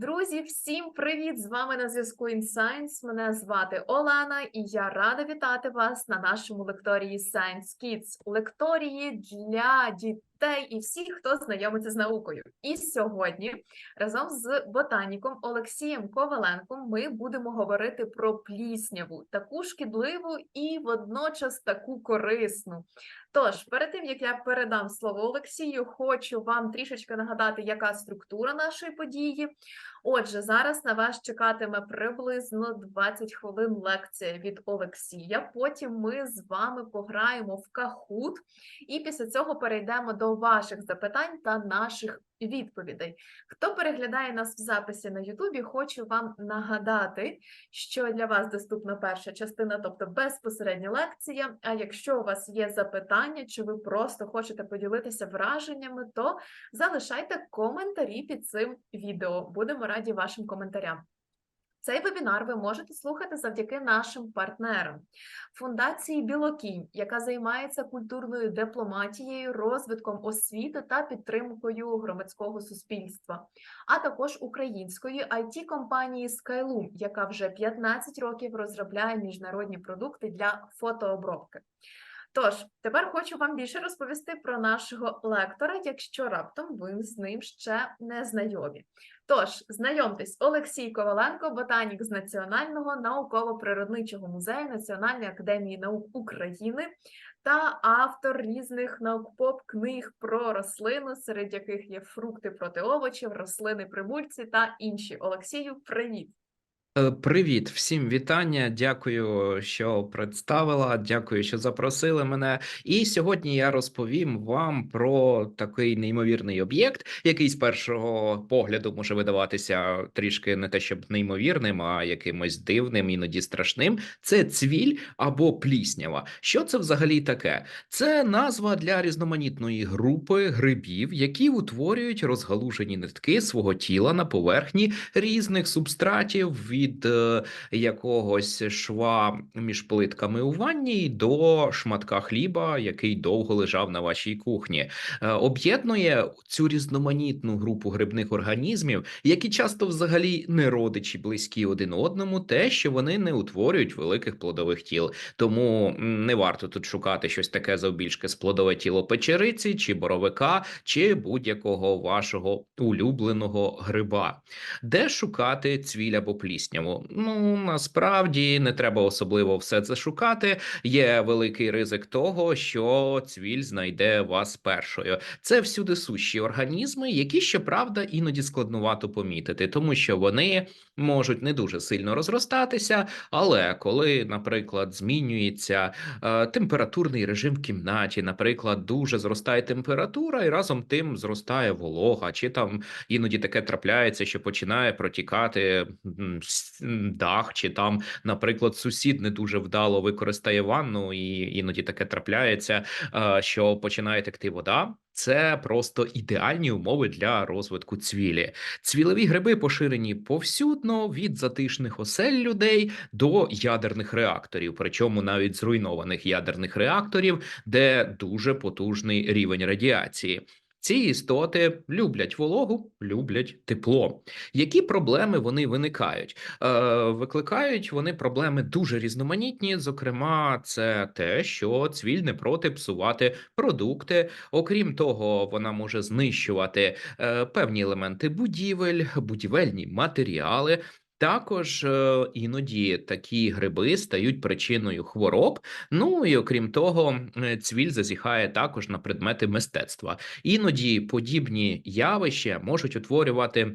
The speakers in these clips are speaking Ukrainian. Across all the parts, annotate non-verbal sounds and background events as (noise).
Друзі, всім привіт! З вами на зв'язку InScience. Мене звати Олена, і я рада вітати вас на нашому лекторії Science Kids. Лекторії для дітей і всіх, хто знайомиться з наукою. І сьогодні разом з ботаніком Олексієм Коваленком ми будемо говорити про плісняву, таку шкідливу і водночас таку корисну. Тож, перед тим як я передам слово Олексію, хочу вам трішечки нагадати, яка структура нашої події. Отже, зараз на вас чекатиме приблизно 20 хвилин лекція від Олексія. Потім ми з вами пограємо в кахут, і після цього перейдемо до ваших запитань та наших відповідей. Хто переглядає нас в записі на Ютубі, хочу вам нагадати, що для вас доступна перша частина, тобто безпосередня лекція. А якщо у вас є запитання, чи ви просто хочете поділитися враженнями, то залишайте коментарі під цим відео. Будемо раді вашим коментарям. Цей вебінар ви можете слухати завдяки нашим партнерам фундації Білокінь, яка займається культурною дипломатією, розвитком освіти та підтримкою громадського суспільства, а також української it компанії Skylum, яка вже 15 років розробляє міжнародні продукти для фотообробки. Тож, тепер хочу вам більше розповісти про нашого лектора, якщо раптом ви з ним ще не знайомі. Тож, знайомтесь, Олексій Коваленко, ботанік з Національного науково-природничого музею Національної академії наук України та автор різних наук-поп книг про рослину, серед яких є фрукти проти овочів, рослини прибульці та інші. Олексію, привіт! Е, Привіт, всім вітання. Дякую, що представила. Дякую, що запросили мене. І сьогодні я розповім вам про такий неймовірний об'єкт, який з першого погляду може видаватися трішки не те, щоб неймовірним, а якимось дивним, іноді страшним. Це цвіль або пліснява. Що це взагалі таке? Це назва для різноманітної групи грибів, які утворюють розгалужені нитки свого тіла на поверхні різних субстратів від е, якогось шва між плитками у ванні до шматка хліба, який довго лежав на вашій кухні. Е, Об'єднує цю різноманітну групу грибних організмів, які часто взагалі не родичі близькі один одному, те, що вони не утворюють великих плодових тіл. Тому не варто тут шукати щось таке завбільшки з плодове тіло печериці чи боровика, чи будь-якого вашого улюбленого гриба. Де шукати цвіль або плісняву? Ну насправді не треба особливо все це шукати. Є великий ризик того, що цвіль знайде вас першою. Це всюди сущі організми, які щоправда іноді складнувато помітити, тому що вони можуть не дуже сильно розростатися. Але коли, наприклад, змінюється е, температурний режим в кімнаті, наприклад, дуже зростає температура, і разом тим зростає волога, чи там іноді таке трапляється, що починає протікати дах, чи там, наприклад, сусід не дуже вдало використає ванну, і іноді таке трапляється, е, що починає текти вода. Це просто ідеальні умови для розвитку цвілі. Цвілові гриби поширені повсюдно від затишних осель людей до ядерних реакторів, причому навіть зруйнованих ядерних реакторів, де дуже потужний рівень радіації. Ці істоти люблять вологу, люблять тепло. Які проблеми вони виникають? Е, викликають вони проблеми дуже різноманітні. Зокрема, це те, що цвіль не проти псувати продукти. Окрім того, вона може знищувати е, певні елементи будівель, будівельні матеріали. Також е, іноді такі гриби стають причиною хвороб. Ну і окрім того, е, цвіль зазіхає також на предмети мистецтва. Іноді подібні явища можуть утворювати.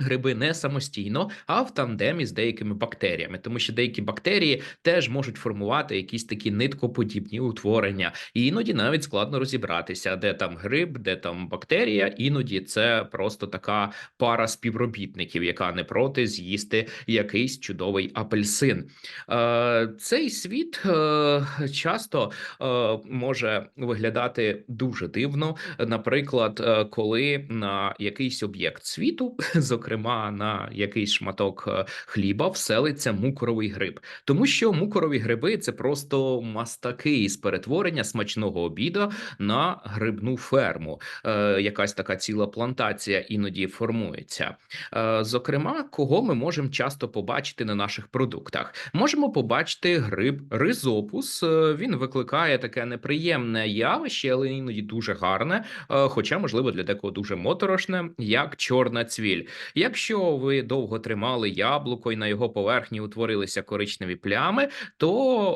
Гриби не самостійно, а в тандемі з деякими бактеріями, тому що деякі бактерії теж можуть формувати якісь такі ниткоподібні утворення, і іноді навіть складно розібратися, де там гриб, де там бактерія. Іноді це просто така пара співробітників, яка не проти з'їсти якийсь чудовий апельсин. Е, Цей світ е, часто е, може виглядати дуже дивно. Наприклад, коли на якийсь об'єкт світу, (laughs) зокрема зокрема на якийсь шматок е, хліба, вселиться мукоровий гриб, тому що мукорові гриби це просто мастаки із перетворення смачного обіду на грибну ферму. Е, якась така ціла плантація іноді формується. Е, Зокрема, кого ми можемо часто побачити на наших продуктах? Можемо побачити гриб ризопус. Е, Він викликає таке неприємне явище, але іноді дуже гарне, е, хоча, можливо, для декого дуже моторошне, як чорна цвіль. Якщо ви довго тримали яблуко і на його поверхні утворилися коричневі плями, то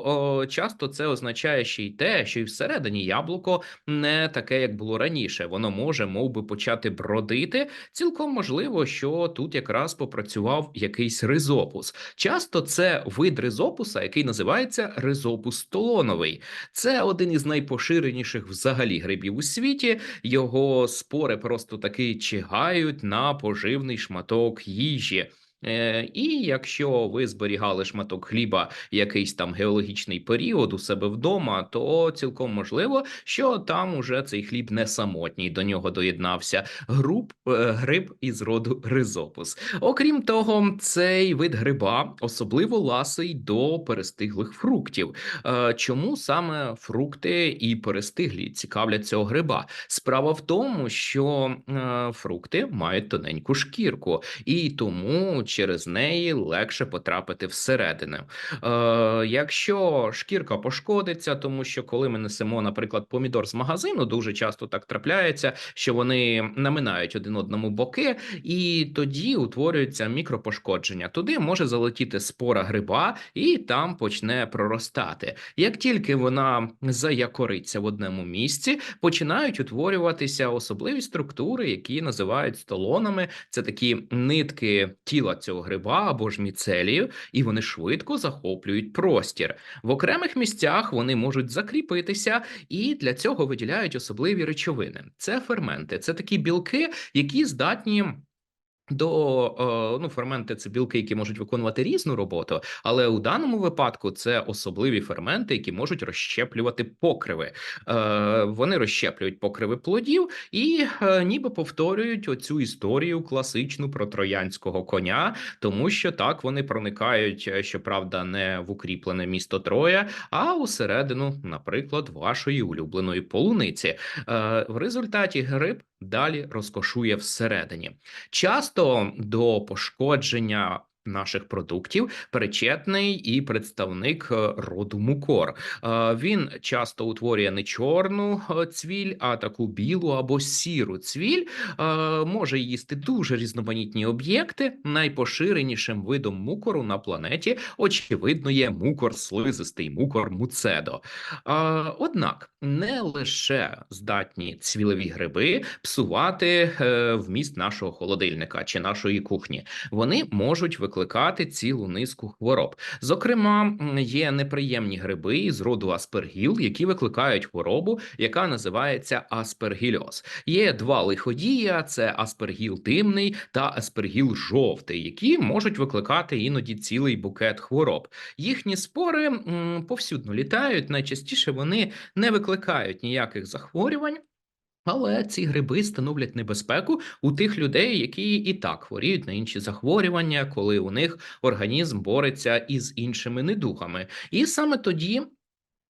о, часто це означає ще й те, що і всередині яблуко не таке, як було раніше. Воно може мов би, почати бродити. Цілком можливо, що тут якраз попрацював якийсь ризопус. Часто це вид ризопуса, який називається ризопус столоновий. Це один із найпоширеніших взагалі грибів у світі. Його спори просто таки чигають на поживний шматок їжі. Е, І якщо ви зберігали шматок хліба якийсь там геологічний період у себе вдома, то цілком можливо, що там уже цей хліб не самотній до нього доєднався груб е, гриб із роду ризопус. Окрім того, цей вид гриба особливо ласий до перестиглих фруктів. Е, Чому саме фрукти і перестиглі цікавлять цього гриба? Справа в тому, що фрукти мають тоненьку шкірку, і тому через неї легше потрапити всередину. Е, якщо шкірка пошкодиться, тому що коли ми несемо, наприклад, помідор з магазину, дуже часто так трапляється, що вони наминають один одному боки, і тоді утворюється мікропошкодження. Туди може залетіти спора гриба, і там почне проростати. Як тільки вона заякориться в одному місці, починають утворюватися особливі структури, які називають столонами. Це такі нитки тіла цього гриба або ж міцелію, і вони швидко захоплюють простір. В окремих місцях вони можуть закріпитися, і для цього виділяють особливі речовини. Це ферменти, це такі білки, які здатні. До е, ну, ферменти це білки, які можуть виконувати різну роботу, але у даному випадку це особливі ферменти, які можуть розщеплювати покриви. Е, Вони розщеплюють покриви плодів і е, ніби повторюють оцю історію класичну про троянського коня, тому що так вони проникають, щоправда, не в укріплене місто Троя, а усередину, наприклад, вашої улюбленої полуниці. В результаті гриб далі розкошує всередині. Часто до пошкодження наших продуктів причетний і представник е, роду мукор. Е, Він часто утворює не чорну е, цвіль, а таку білу або сіру цвіль. Може їсти дуже різноманітні об'єкти. Найпоширенішим видом мукору на планеті, очевидно, є мукор слизистий, мукор муцедо. Однак не лише здатні цвілеві гриби псувати вміст нашого холодильника чи нашої кухні, вони можуть викликати цілу низку хвороб. Зокрема, є неприємні гриби із роду аспергіл, які викликають хворобу, яка називається аспергільоз. Є два лиходія: це аспергіл димний та аспергіл жовтий, які можуть викликати іноді цілий букет хвороб. Їхні спори повсюдно літають. Найчастіше вони не викликають ніяких захворювань. Але ці гриби становлять небезпеку у тих людей, які і так хворіють на інші захворювання, коли у них організм бореться із іншими недугами. І саме тоді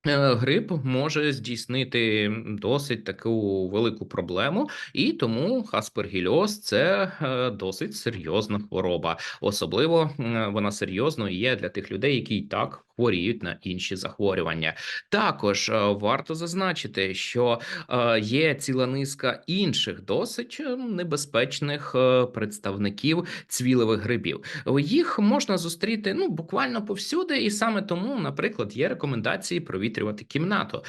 е, грип може здійснити досить таку велику проблему, і тому аспергільоз – це е, досить серйозна хвороба. Особливо вона серйозно є для тих людей, які і так хворіють на інші захворювання. Також е, варто зазначити, що е, є ціла низка інших досить е, небезпечних представників цвілевих грибів. Їх можна зустріти ну буквально повсюди, і саме тому, наприклад, є рекомендації провітрювати кімнату,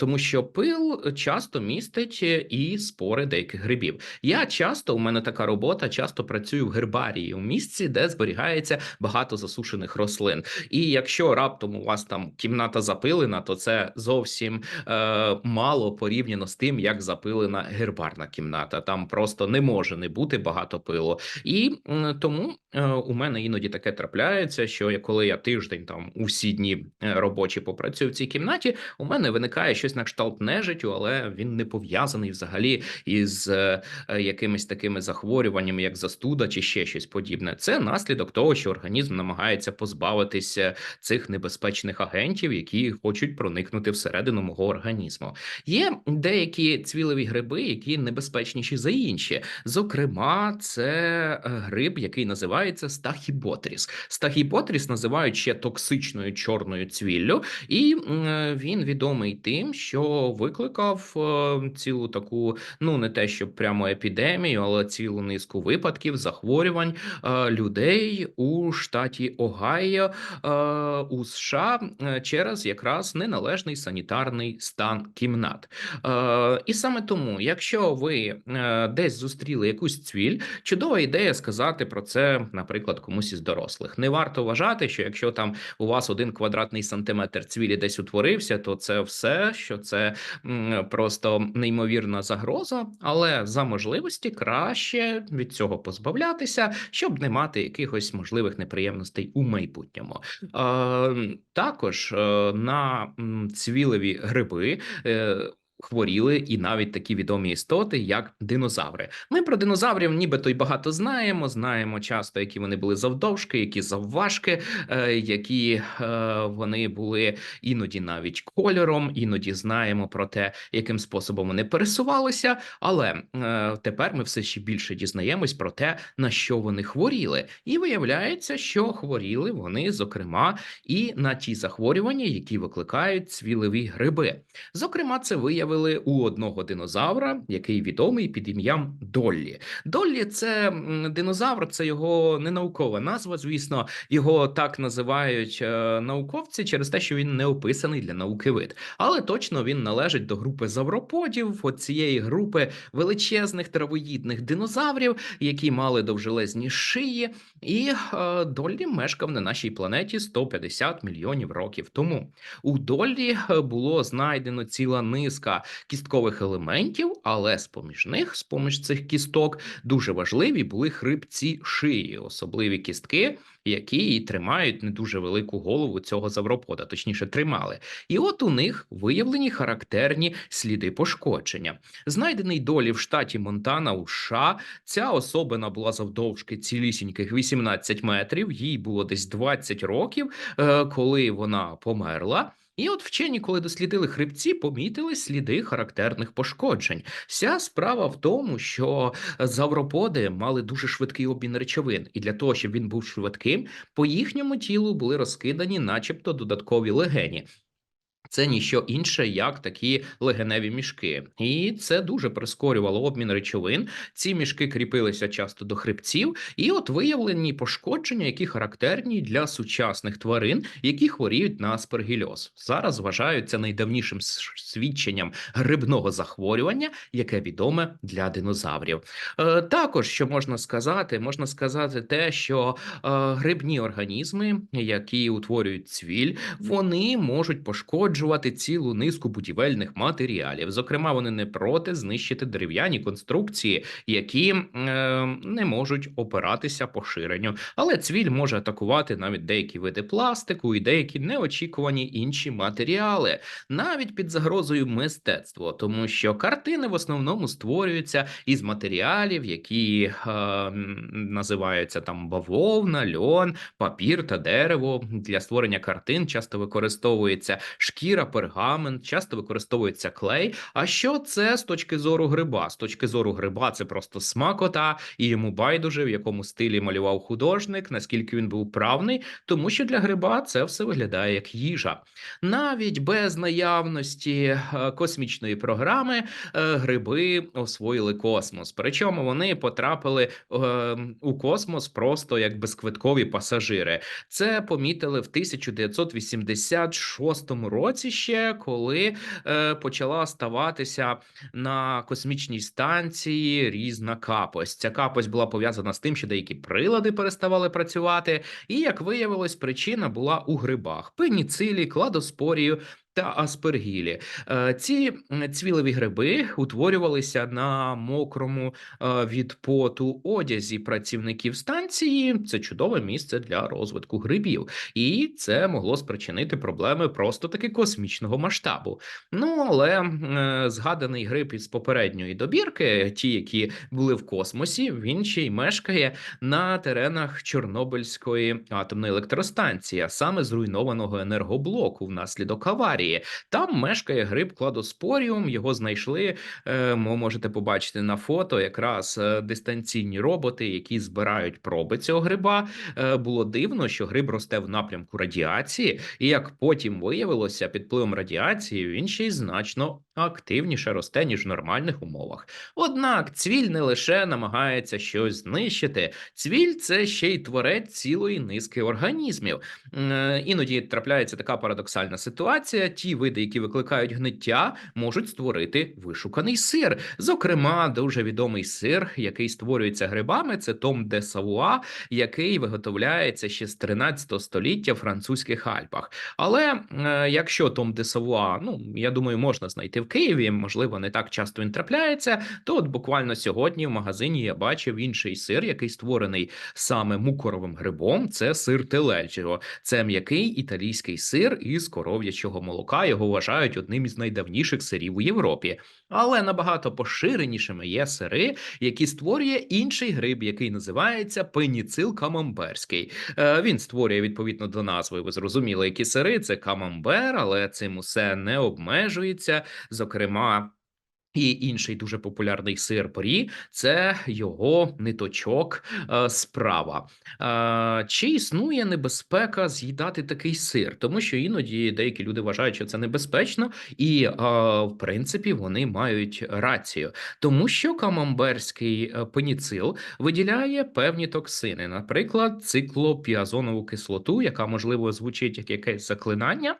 тому що пил часто містить і спори деяких грибів. Я часто у мене така робота, часто працюю в гербарії у місці, де зберігається багато засушених рослин. І якщо раптом у вас там кімната запилена, то це зовсім е, мало порівняно з тим, як запилена гербарна кімната. Там просто не може не бути багато пилу. І м, тому е, у мене іноді таке трапляється, що я коли я тиждень там усі дні е, робочі попрацюю в цій кімнаті, у мене виникає щось на кшталт нежиттю, але він не пов'язаний взагалі із е, е, якимись такими захворюваннями, як застуда чи ще щось подібне. Це наслідок того, що організм намагається позбавитися цих небезпечних агентів, які хочуть проникнути всередину мого організму. Є деякі цвілеві гриби, які небезпечніші за інші. Зокрема, це е, гриб, який називається стахіботріс. Стахіботріс називають ще токсичною чорною цвіллю, і е, він відомий тим, що викликав е, цілу таку, ну не те, що прямо епідемію, але цілу низку випадків захворювань людей у штаті Огайо у США е, через якраз неналежний санітарний стан кімнат. Е, і саме тому, якщо ви е, десь зустріли якусь цвіль, чудова ідея сказати про це, наприклад, комусь із дорослих. Не варто вважати, що якщо там у вас один квадратний сантиметр цвілі десь утворився, то це все, що це просто неймовірна загроза, але за можливості краще від цього позбавлятися, щоб не мати якихось можливих неприємностей у майбутньому. Е, також е, на цвілеві гриби. Хворіли і навіть такі відомі істоти, як динозаври. Ми про динозаврів нібито й багато знаємо. Знаємо часто, які вони були завдовжки, які завважки, е, які е, вони були іноді навіть кольором, іноді знаємо про те, яким способом вони пересувалися. Але е, тепер ми все ще більше дізнаємось про те, на що вони хворіли, і виявляється, що хворіли вони, зокрема, і на ті захворювання, які викликають цвілеві гриби. Зокрема, це виявили у одного динозавра, який відомий під ім'ям Доллі. Доллі це динозавр, це його не наукова назва. Звісно, його так називають е, науковці через те, що він не описаний для науки вид. Але точно він належить до групи завроподів, от цієї групи величезних травоїдних динозаврів, які мали довжелезні шиї, і е, Доллі мешкав на нашій планеті 150 мільйонів років тому. У Доллі е, було знайдено ціла низка кісткових елементів, але з поміж них, з поміж цих кісток, дуже важливі були хребці шиї, особливі кістки, які і тримають не дуже велику голову цього завропода, точніше тримали. І от у них виявлені характерні сліди пошкодження. Знайдений долі в штаті Монтана у США. Ця особина була завдовжки цілісіньких 18 метрів, їй було десь 20 років, е, коли вона померла. І от вчені, коли дослідили хребці, помітили сліди характерних пошкоджень. Вся справа в тому, що завроподи мали дуже швидкий обмін речовин, і для того, щоб він був швидким, по їхньому тілу були розкидані, начебто, додаткові легені. Це ніщо інше, як такі легеневі мішки, і це дуже прискорювало обмін речовин. Ці мішки кріпилися часто до хребців, і от виявлені пошкодження, які характерні для сучасних тварин, які хворіють на аспергільоз. Зараз вважаються найдавнішим свідченням грибного захворювання, яке відоме для динозаврів. Е, також що можна сказати, можна сказати те, що е, грибні організми, які утворюють цвіль, вони можуть пошкоджувати цілу низку будівельних матеріалів. Зокрема, вони не проти знищити дерев'яні конструкції, які е, не можуть опиратися поширенню. Але цвіль може атакувати навіть деякі види пластику і деякі неочікувані інші матеріали, навіть під загрозою мистецтва, тому що картини в основному створюються із матеріалів, які е, називаються там бавовна, льон, папір та дерево. Для створення картин часто використовується шкіра, пергамент, часто використовується клей. А що це з точки зору гриба? З точки зору гриба, це просто смакота, і йому байдуже, в якому стилі малював художник, наскільки він був правний, тому що для гриба це все виглядає як їжа. Навіть без наявності е, космічної програми е, гриби освоїли космос. Причому вони потрапили е, у космос просто як безквиткові пасажири. Це помітили в 1986 році році ще, коли е, почала ставатися на космічній станції різна капость. Ця капость була пов'язана з тим, що деякі прилади переставали працювати, і як виявилось, причина була у грибах: пеніцилі, кладоспорію. Та аспергілі. Е, Ці м, цвілеві гриби утворювалися на мокрому е, від поту одязі працівників станції. Це чудове місце для розвитку грибів, і це могло спричинити проблеми просто таки космічного масштабу. Ну але е, згаданий гриб із попередньої добірки, ті, які були в космосі, він ще й мешкає на теренах Чорнобильської атомної електростанції, а саме зруйнованого енергоблоку внаслідок аварії. Там мешкає гриб кладоспоріум. Його знайшли. е, Ви можете побачити на фото якраз е, дистанційні роботи, які збирають проби цього гриба. Е, Було дивно, що гриб росте в напрямку радіації, і як потім виявилося, під впливом радіації він ще й значно активніше росте ніж в нормальних умовах. Однак цвіль не лише намагається щось знищити, цвіль це ще й творець цілої низки організмів. Е, Іноді трапляється така парадоксальна ситуація: ті види, які викликають гниття, можуть створити вишуканий сир. Зокрема, дуже відомий сир, який створюється грибами, це Том де Савуа, який виготовляється ще з 13 століття в французьких Альпах. Але е, якщо Том де Савуа, ну я думаю, можна знайти в Києві, можливо, не так часто він трапляється. То от буквально сьогодні в магазині я бачив інший сир, який створений саме мукоровим грибом. Це сир теледжіо. Це м'який італійський сир із коров'ячого молока. Його вважають одним із найдавніших сирів у Європі. Але набагато поширенішими є сири, які створює інший гриб, який називається пеніцил камамберський. Е, Він створює відповідно до назви. Ви зрозуміли, які сири це камамбер, але цим усе не обмежується. Зокрема. І інший дуже популярний сир порі це його ниточок е, справа. Е, чи існує небезпека з'їдати такий сир? Тому що іноді деякі люди вважають, що це небезпечно, і е, в принципі вони мають рацію, тому що камамберський пеніцил виділяє певні токсини, наприклад, циклопіазонову кислоту, яка можливо звучить як якесь заклинання.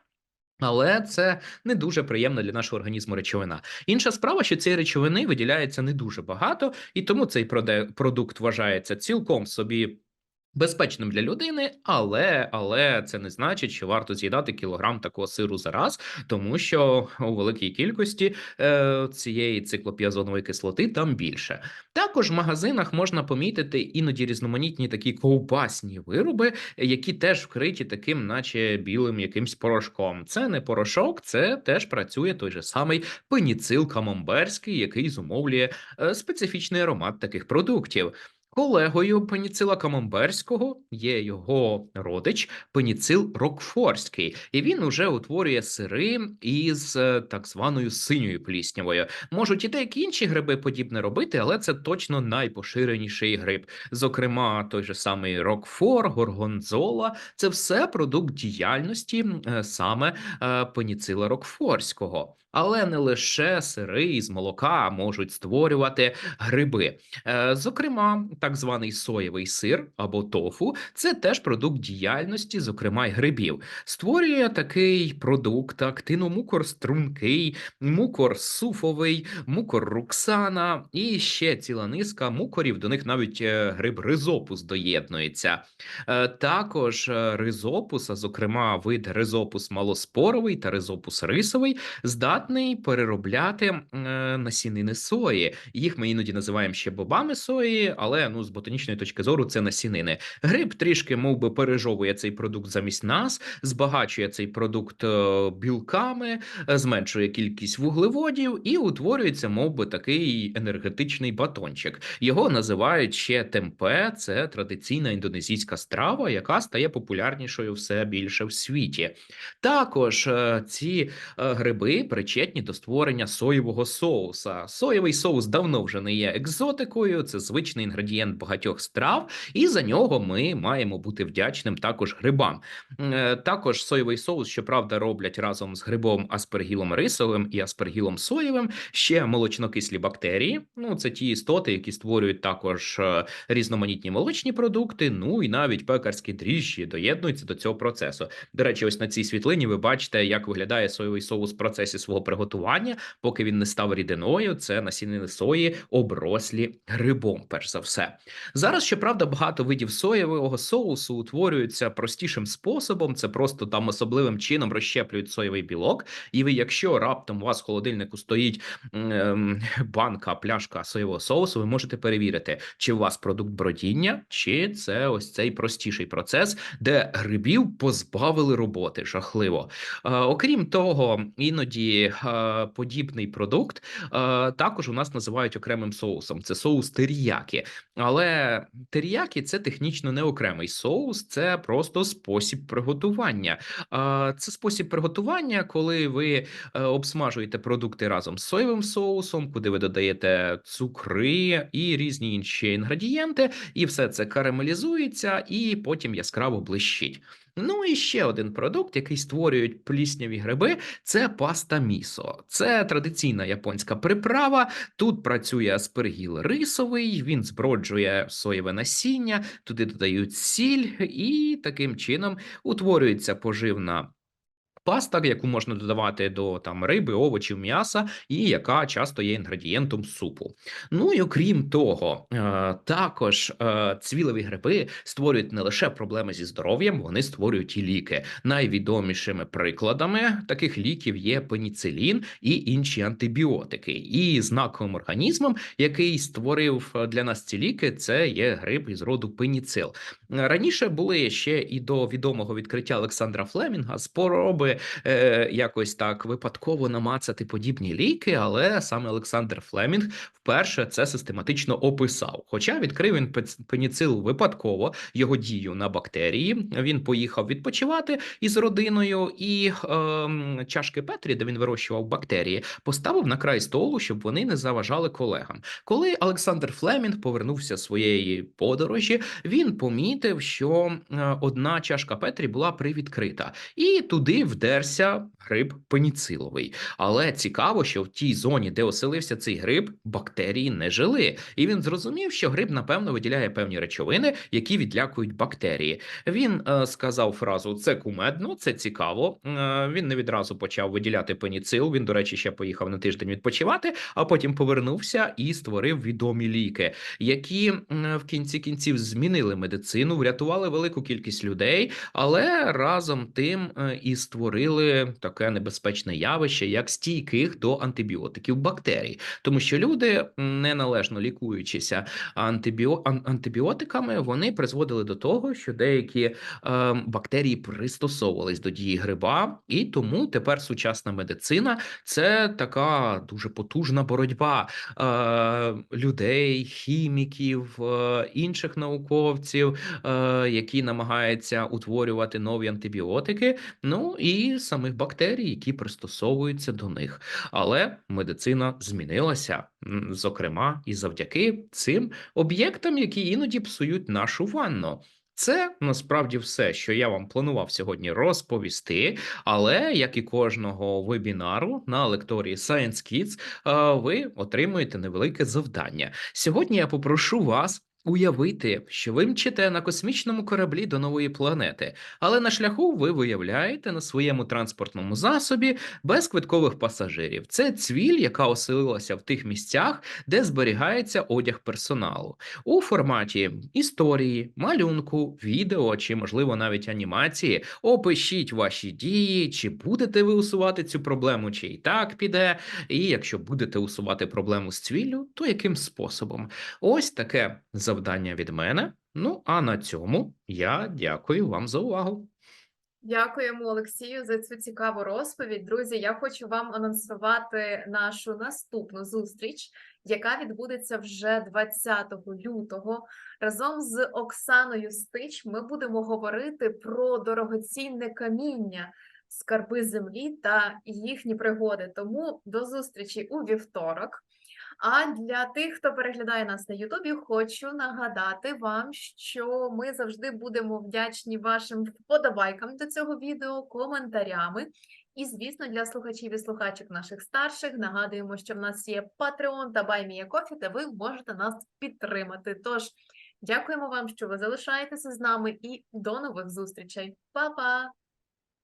Але це не дуже приємна для нашого організму речовина. Інша справа, що цієї речовини виділяється не дуже багато, і тому цей продукт вважається цілком собі. Безпечним для людини, але але це не значить, що варто з'їдати кілограм такого сиру за раз, тому що у великій кількості е, цієї циклопіазонової кислоти там більше. Також в магазинах можна помітити іноді різноманітні такі ковбасні вироби, які теж вкриті таким, наче білим якимсь порошком. Це не порошок, це теж працює той же самий пеніцил камамберський, який зумовлює е, специфічний аромат таких продуктів. Колегою пеніцила камамберського є його родич пеніцил рокфорський, і він уже утворює сири із е, так званою синьою пліснявою. Можуть і деякі інші гриби подібне робити, але це точно найпоширеніший гриб. Зокрема, той же самий рокфор, горгонзола це все продукт діяльності е, саме е, пеніцила рокфорського. Але не лише сири із молока можуть створювати гриби. Зокрема, так званий соєвий сир або тофу це теж продукт діяльності, зокрема й грибів. Створює такий продукт актиномукор стрункий, мукор суфовий, мукор руксана і ще ціла низка мукорів. До них навіть е, гриб ризопус доєднується. Е, Також е, ризопус, а зокрема вид ризопус малоспоровий та ризопус рисовий, здатний переробляти насінини сої. Їх ми іноді називаємо ще бобами сої, але ну з ботанічної точки зору це насінини. Гриб трішки мов би, пережовує цей продукт замість нас, збагачує цей продукт е, білками, е, зменшує кількість вуглеводів і утворюється, мов би, такий енергетичний батончик. Його називають ще темпе. Це традиційна індонезійська страва, яка стає популярнішою все більше в світі. Також е, ці гриби причетні до створення соєвого соуса. Соєвий соус давно вже не є екзотикою, це звичний інгредієнт інгредієнт багатьох страв, і за нього ми маємо бути вдячним також грибам. Е, Також соєвий соус, щоправда, роблять разом з грибом аспергілом рисовим і аспергілом соєвим. Ще молочнокислі бактерії. Ну це ті істоти, які створюють також е, різноманітні молочні продукти. Ну і навіть пекарські дріжджі доєднуються до цього процесу. До речі, ось на цій світлині ви бачите, як виглядає соєвий соус в процесі свого приготування, поки він не став рідиною. Це насінини сої оброслі грибом. Перш за все, зараз щоправда багато видів соєвого соусу утворюються простішим способом. Це просто там особливим чином розщеплюють соєвий білок. І ви, якщо раптом у вас в холодильнику стоїть ем, банка, пляшка соєвого соусу, ви можете перевірити, чи у вас продукт бродіння, чи це ось цей простіший процес, де грибів позбавили роботи. Жахливо. Е, окрім того, іноді е, подібний продукт е, також у нас називають окремим соусом. Це соус теріякі. Але теріякі це технічно не окремий соус, це просто спосіб приготування. Це спосіб приготування, коли ви е, обсмажуєте продукти разом з соєвим соусом, куди ви додаєте цукри і різні інші інгредієнти, і все це карамелізується і потім яскраво блищить. Ну і ще один продукт, який створюють плісняві гриби, це паста місо. Це традиційна японська приправа. Тут працює аспергіл рисовий, він зброджує соєве насіння, туди додають сіль, і таким чином утворюється поживна. Паста, яку можна додавати до там риби, овочів, м'яса, і яка часто є інгредієнтом супу. Ну і окрім того, е, також е, цвілеві гриби створюють не лише проблеми зі здоров'ям, вони створюють і ліки. Найвідомішими прикладами таких ліків є пеніцилін і інші антибіотики. І знаковим організмом, який створив е, для нас ці ліки, це є гриб із роду пеніцил. Раніше були ще і до відомого відкриття Олександра Флемінга спроби е, якось так випадково намацати подібні ліки, але саме Олександр Флемінг вперше це систематично описав. Хоча відкрив він пеніцил випадково його дію на бактерії. Він поїхав відпочивати із родиною, і ем, чашки Петрі, де він вирощував бактерії, поставив на край столу, щоб вони не заважали колегам. Коли Олександр Флемінг повернувся з своєї подорожі, він помітив, що е, одна чашка Петрі була привідкрита, і туди вдерся гриб пеніциловий. Але цікаво, що в тій зоні, де оселився цей гриб, бактерії не жили. І він зрозумів, що гриб, напевно, виділяє певні речовини, які відлякують бактерії. Він е, сказав фразу: це кумедно, це цікаво. Е, він не відразу почав виділяти пеніцил. Він, до речі, ще поїхав на тиждень відпочивати, а потім повернувся і створив відомі ліки, які м, в кінці кінців змінили медицину, врятували велику кількість людей, але разом тим е, і створили таке небезпечне явище, як стійких до антибіотиків бактерій, тому що люди, неналежно лікуючися антибіо... антибіотиками, вони призводили до того, що деякі е, бактерії пристосовувались до дії гриба, і тому тепер сучасна медицина це така дуже потужна боротьба е, людей, хіміків, е, інших науковців, е, які намагаються утворювати нові антибіотики, ну і самих бактерій, які пристосовуються до них. Але медицина змінилася, зокрема, і завдяки цим об'єктам, які іноді псують нашу ванну. Це насправді все, що я вам планував сьогодні розповісти. Але як і кожного вебінару на лекторії Science Kids, е, ви отримуєте невелике завдання. Сьогодні я попрошу вас. Уявити, що ви мчите на космічному кораблі до нової планети, але на шляху ви виявляєте на своєму транспортному засобі без квиткових пасажирів. Це цвіль, яка оселилася в тих місцях, де зберігається одяг персоналу у форматі історії, малюнку, відео чи, можливо, навіть анімації. Опишіть ваші дії, чи будете ви усувати цю проблему, чи і так піде. І якщо будете усувати проблему з цвіллю, то яким способом? Ось таке завдання від мене. Ну а на цьому я дякую вам за увагу. Дякуємо Олексію за цю цікаву розповідь. Друзі, я хочу вам анонсувати нашу наступну зустріч, яка відбудеться вже 20 лютого. Разом з Оксаною Стич ми будемо говорити про дорогоцінне каміння, скарби землі та їхні пригоди. Тому до зустрічі у вівторок. А для тих, хто переглядає нас на Ютубі, хочу нагадати вам, що ми завжди будемо вдячні вашим вподобайкам до цього відео, коментарями. І, звісно, для слухачів і слухачок наших старших нагадуємо, що в нас є Patreon та BuyMeACoffee, де ви можете нас підтримати. Тож дякуємо вам, що ви залишаєтеся з нами, і до нових зустрічей. Па-па!